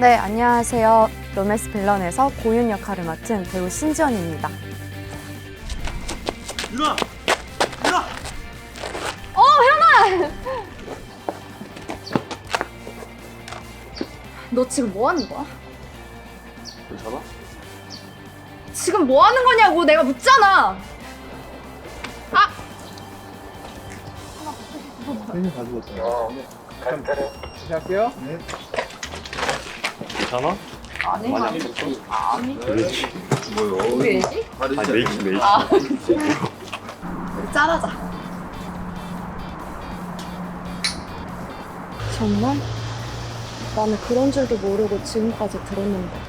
네, 안녕하세요. 로맨스 빌런에서 고윤 역할을 맡은 배우 신지연입니다. 유나! 유나! 너 지금 뭐 하는 거야? 괜찮아? 지금 뭐 하는 거냐고 내가 묻잖아. 펜을 가지고 왔어요. 시작할게요. 네. 괜찮아? 아니 많이 아니. 그렇지. 뭐요? 우리 애기? 아, 메이크, 메이크. 아. 짠하자. 정말? 나는 그런 줄도 모르고 지금까지 들었는데.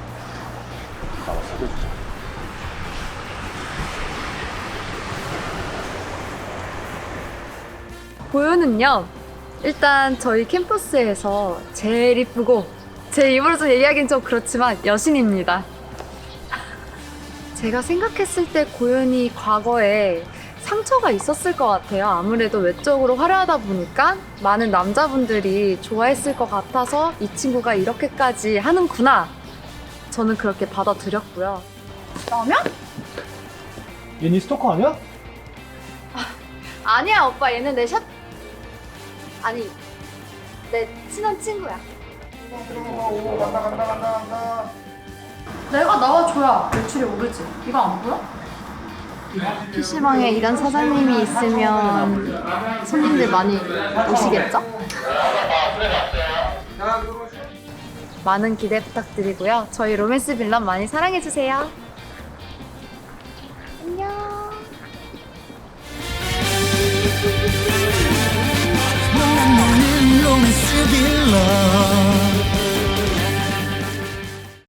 고유는요. 일단 저희 캠퍼스에서 제일 이쁘고 제 입으로서 얘기하기는 좀 그렇지만 여신입니다. 제가 생각했을 때 고현이 과거에 상처가 있었을 것 같아요. 아무래도 외적으로 화려하다 보니까 많은 남자분들이 좋아했을 것 같아서 이 친구가 이렇게까지 하는구나. 저는 그렇게 받아들였고요. 라면? 얘니 스토커 아니야? 아니야, 오빠. 얘는 내 샷. 아니, 내 친한 친구야. 오, 간다, 간다, 간다, 간다. 내가 나와줘야 매출이 오르지. 이거 안 보여? PC방에 이런 사장님이 있으면 손님들 많이 오시겠죠? 많은 기대 부탁드리고요. 저희 로맨스 빌런 많이 사랑해주세요. 안녕.